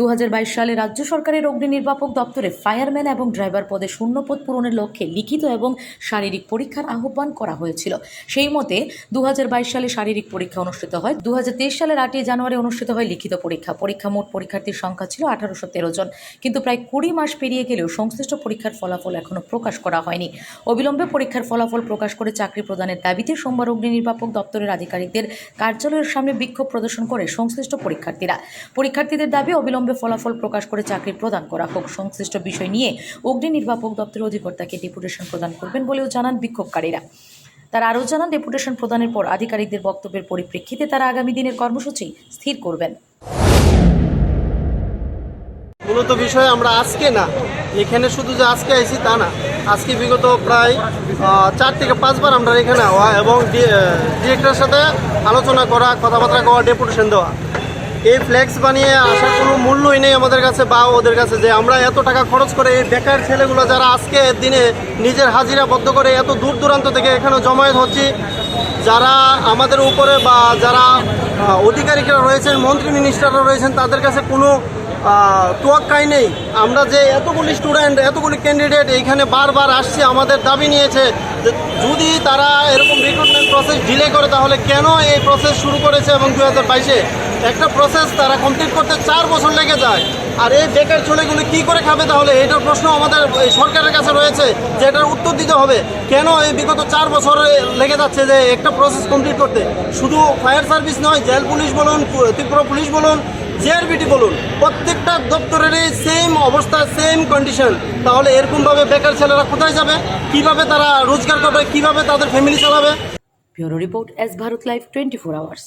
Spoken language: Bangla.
দু হাজার বাইশ সালে রাজ্য সরকারের অগ্নি নির্বাপক দপ্তরে ফায়ারম্যান এবং ড্রাইভার পদে শূন্যপদ পূরণের লক্ষ্যে লিখিত এবং শারীরিক পরীক্ষার আহ্বান করা হয়েছিল। সেই মতে দু হাজার বাইশ সালে শারীরিক পরীক্ষা অনুষ্ঠিত হয়। দু হাজার তেইশ সালের আটই জানুয়ারি অনুষ্ঠিত হয় লিখিত পরীক্ষা। পরীক্ষা মোট পরীক্ষার্থীর সংখ্যা ছিল আঠারোশো তেরো জন। কিন্তু প্রায় কুড়ি মাস পেরিয়ে গেলেও সংশ্লিষ্ট পরীক্ষার ফলাফল এখনও প্রকাশ করা হয়নি। অবিলম্বে পরীক্ষার ফলাফল প্রকাশ করে চাকরি প্রদানের দাবিতে সোমবার অগ্নি নির্বাপক দপ্তরের আধিকারিকদের কার্যালয়ের সামনে বিক্ষোভ প্রদর্শন করে সংশ্লিষ্ট পরীক্ষার্থীরা। পরীক্ষার্থীদের দাবি, অবিলম্বে ফলাফল প্রকাশ করে চাকরি প্রদান করা হোক। সংশ্লিষ্ট বিষয় নিয়ে অগ্নি নির্বাপক দপ্তরের অধিকর্তাকে ডেপুটেশন প্রদান করবেন বলেও জানান বিক্ষোভকারীরা। তারা আরও জানান, ডেপুটেশন প্রদানের পর আধিকারিকদের বক্তব্যের পরিপ্রেক্ষিতে তারা আগামী দিনের কর্মসূচি স্থির করবেন। মূলত বিষয় আমরা আজকে না, এখানে শুধু যে আজকে আইছি তা না, আজকে বিগত প্রায় চার থেকে পাঁচবার আমরা এখানে এবং ডিরেক্টরের সাথে আলোচনা করা, কথাবার্তা কওয়া, ডেপুটেশন দেওয়া। এই ফ্লেক্স বানিয়ে আসার কোনো মূল্যই নেই আমাদের কাছে বা ওদের কাছে যে আমরা এত টাকা খরচ করে এই বেকার ছেলেগুলো যারা আজকে দিনে নিজের হাজিরা বদ্ধ করে এত দূর দূরান্ত থেকে এখানে জমায়েত হচ্ছি, যারা আমাদের উপরে বা যারা অধিকারিকরা রয়েছেন, মন্ত্রী মিনিস্টাররা রয়েছেন, তাদের কাছে কোনো তোয়াক্কাই নেই। আমরা যে এতগুলি স্টুডেন্ট এতগুলি ক্যান্ডিডেট এইখানে বারবার আসছে, আমাদের দাবি নিয়েছে যে যদি তারা এরকম রিক্রুটমেন্ট প্রসেস ডিলে করে, তাহলে কেন এই প্রসেস শুরু করেছে এবং দু হাজার বাইশে? একটা প্রসেস তারা কমপ্লিট করতে চার বছর লেগে যায়। আর এই বেকার ছেলেগুলি কি করে খাবে তাহলে? এটার প্রশ্ন আমাদের সরকারের কাছে রয়েছে যে এটার উত্তর দিতে হবে। কেন এই বিগত চার বছর লেগে যাচ্ছে যে একটা প্রসেস কমপ্লিট করতে? শুধু ফায়ার সার্ভিস নয়, জেল পুলিশ বলুন ত্রিপুরা পুলিশ বলুন জিআরবিটি বলুন, প্রত্যেকটা দপ্তরেরই সেম অবস্থা সেম কন্ডিশন তাহলে এরকমভাবে বেকার ছেলেরা কোথায় যাবে? কীভাবে তারা রোজগার করবে? কীভাবে তাদের ফ্যামিলি চালাবে? Bureau report S Bharat live twenty four hours.